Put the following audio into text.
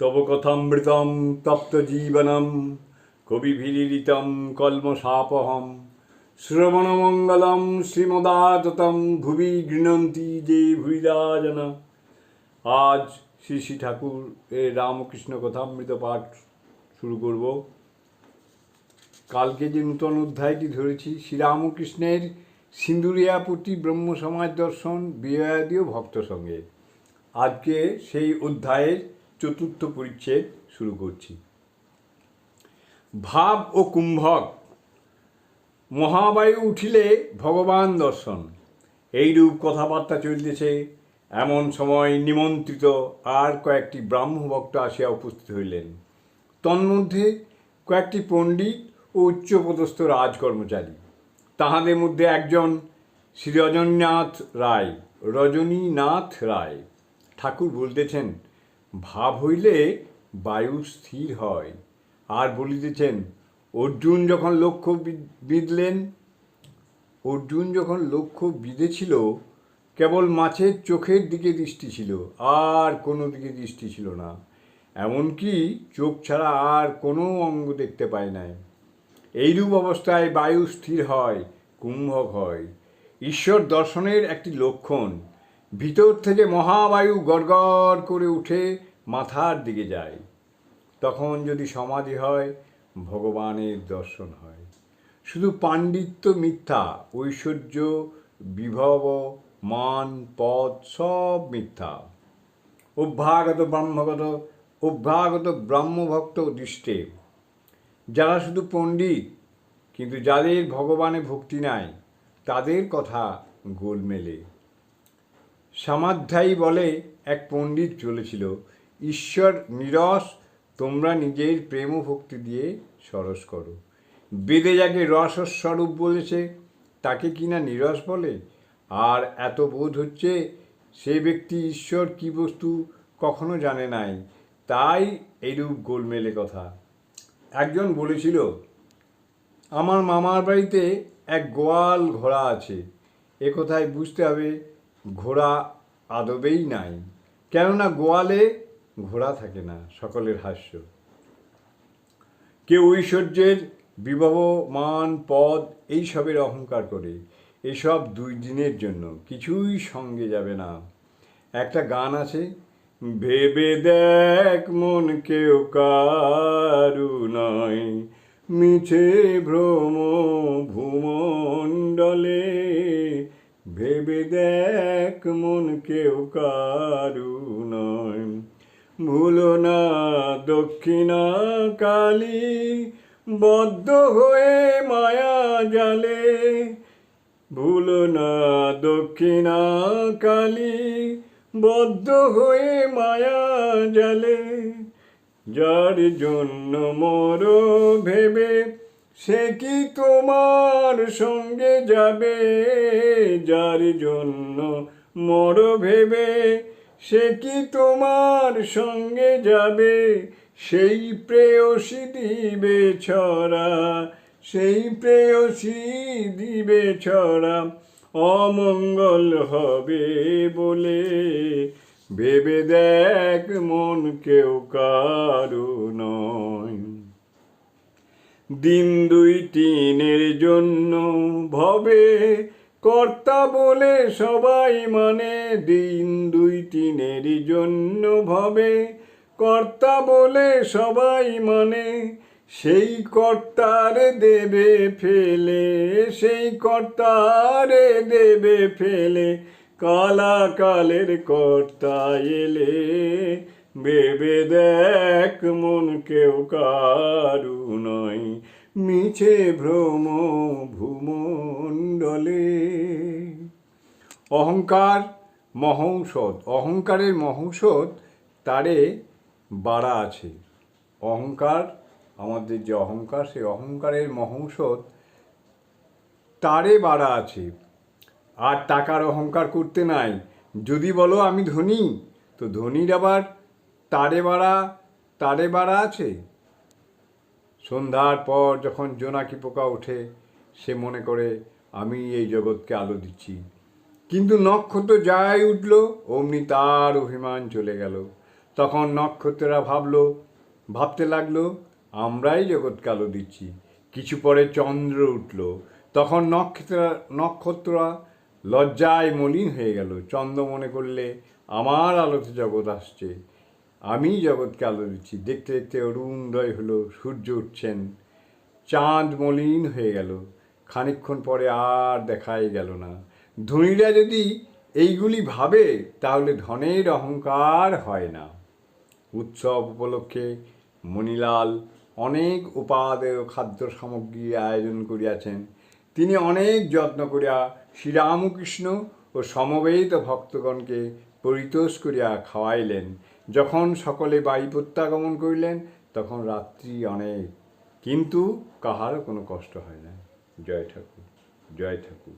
তব কথামৃতম তপ্ত জীবনম কবিভিরিতম কল্মসাপহম শ্রবণমঙ্গলম শ্রীমদাততম ভুবি গৃণন্তি যে ভুরিদাজন আজ শ্রী শ্রী ঠাকুর এর রামকৃষ্ণ কথামৃত পাঠ শুরু করব। কালকে যে নূতন অধ্যায়টি ধরেছি, শ্রীরামকৃষ্ণের সিন্দুরিয়াপতি ব্রহ্ম সমাজ দর্শন বিজয়াদীয় ভক্ত সঙ্গে। আজকে সেই অধ্যায়ের চতুর্থ পরিচ্ছেদ শুরু করছি। ভাব ও কুম্ভক, মহাবায়ু উঠিলে ভগবান দর্শন। এইরূপ কথাবার্তা চলিতেছে, এমন সময় নিমন্ত্রিত আর কয়েকটি ব্রাহ্মভক্ত আসিয়া উপস্থিত হইলেন। তন্মধ্যে কয়েকটি পণ্ডিত ও উচ্চপদস্থ রাজকর্মচারী। তাহাদের মধ্যে একজন শ্রী রজনীনাথ রায় রজনীনাথ রায়। ঠাকুর বলতেছেন ভাব হইলে বায়ু স্থির হয়। আর বলিতেছেন, অর্জুন যখন লক্ষ্য বিঁধলেন, অর্জুন যখন লক্ষ্য বিঁধেছিল, কেবল মাছের চোখের দিকে দৃষ্টি ছিল, আর কোনো দিকে দৃষ্টি ছিল না। এমনকি চোখ ছাড়া আর কোনো অঙ্গ দেখতে পায় নাই। এইরূপ অবস্থায় বায়ু স্থির হয়, কুম্ভক হয়। ঈশ্বর দর্শনের একটি লক্ষণ ভিতর থেকে মহাবায়ু গড়গড় করে উঠে মাথার দিকে যায়। তখন যদি সমাধি হয়, ভগবানের দর্শন হয়। শুধু পাণ্ডিত্য, মিথ্যা, ঐশ্বর্য, বিভব, মান, পদ সব মিথ্যা। অভ্যাগত ব্রহ্মগত, অভ্যাগত ব্রহ্মভক্ত দৃষ্টে। যারা শুধু পণ্ডিত, কিন্তু যাদের ভগবানে ভক্তি নাই, তাদের কথা গোলমেলে। সামাধ্যায়ী বলে এক পণ্ডিত চলেছিল, ঈশ্বর নিরস, তোমরা নিজের প্রেম ভক্তি দিয়ে সরস করো। বেদে যাকে রসস্বরূপ বলেছে, তাকে কিনা নিরস বলে? আর এত বোধ হচ্ছে, সে ব্যক্তি ঈশ্বর কি বস্তু কখনো জানে নাই। তাই এইরূপ গোলমেলে কথা। একজন বলেছিল, আমার মামার বাড়িতে এক গোয়াল ঘোড়া আছে, এ কথায় বুঝতে হবে ঘোড়া আদবেই নাই। কেননা গোয়ালে ঘোড়া থাকে না, সকলের হাস্য। কেউ ঐশ্বর্যের বিবাহ মান পদ এইসবের অহংকার করে। এসব দুই দিনের জন্য কিছুই সঙ্গে যাবে না। একটা গান আছে, ভেবে দেখ মন কেউ কারু নয়। মিছে ভ্রম ভূমণ্ডলে ভেবে দেখ মন কেউ কারু নয়। ভুলো না, দক্ষিণা কালী, বদ্ধ হয়ে মায়া জালে। ভুলো না, দক্ষিণা কালী, বদ্ধ হয়ে মায়া জালে। যার জন্য মর ভেবে সে কি তোমার সঙ্গে যাবে যার জন্য মর ভেবে? সে কি তোমার সঙ্গে যাবে? সেই প্রেয়সী দিবে ছড়া, সেই প্রেয়সী দিবে ছড়া। অমঙ্গল হবে বলে ভেবে দেখ মন কেউ কারু নয়। দিন দুই তিনের জন্য ভবে, কর্তা বলে সবাই মানে দিন দুই তিনের জন্য ভবে, কর্তা বলে সবাই মানে সেই কর্তার দেবে ফেলে, সেই কর্তারে দেবে ফেলে, কালাকালের কর্তা এলে। ভেবে দেখ মন কেউ কারু নয়। মিছে ভ্রম ভূমণ্ডলে। অহংকার মহৌষধ, অহংকারের মহৌষধ তারে বাড়া আছে। অহংকার, আমাদের যে অহংকার, সেই অহংকারের মহৌষধ তারে বাড়া আছে। আর টাকার অহংকার করতে নাই। যদি বলো আমি ধনী, তো ধনীর আবার তারে বাড়া তারে বাড়া আছে? সন্ধ্যার পর যখন জোনাকি পোকা ওঠে, সে মনে করে, আমি এই জগৎকে আলো দিচ্ছি। কিন্তু নক্ষত্র যাই উঠল, অমনি তার অভিমান চলে গেল। তখন নক্ষত্ররা ভাবলো, ভাবতে লাগল, আমরাই জগৎকে আলো দিচ্ছি। কিছু পরে চন্দ্র উঠল। তখন নক্ষত্র, নক্ষত্ররা লজ্জায় মলিন হয়ে গেল। চন্দ্র মনে করলে, আমার আলোতে জগৎ আসছে। আমি জগৎকে আলো দিচ্ছি দেখতে দেখতে অরুণোদয় হলো, সূর্য উঠছেন, চাঁদ মলিন হয়ে গেল, খানিকক্ষণ পরে আর দেখাই গেল না। ধনীরা যদি এইগুলি ভাবে, তাহলে ধনের অহংকার হয় না। উৎসব উপলক্ষে মণিলাল অনেক উপাদেয় খাদ্য সামগ্রী আয়োজন করিয়াছেন। তিনি অনেক যত্ন করিয়া শ্রীরামকৃষ্ণ ও সমবেত ভক্তগণকে পরিতোষ করিয়া খাওয়াইলেন। যখন সকলে বায়ু প্রত্যাগমন করিলেন, তখন রাত্রি অনেক। কিন্তু কাহারও কোনো কষ্ট হয় না জয় ঠাকুর জয় ঠাকুর।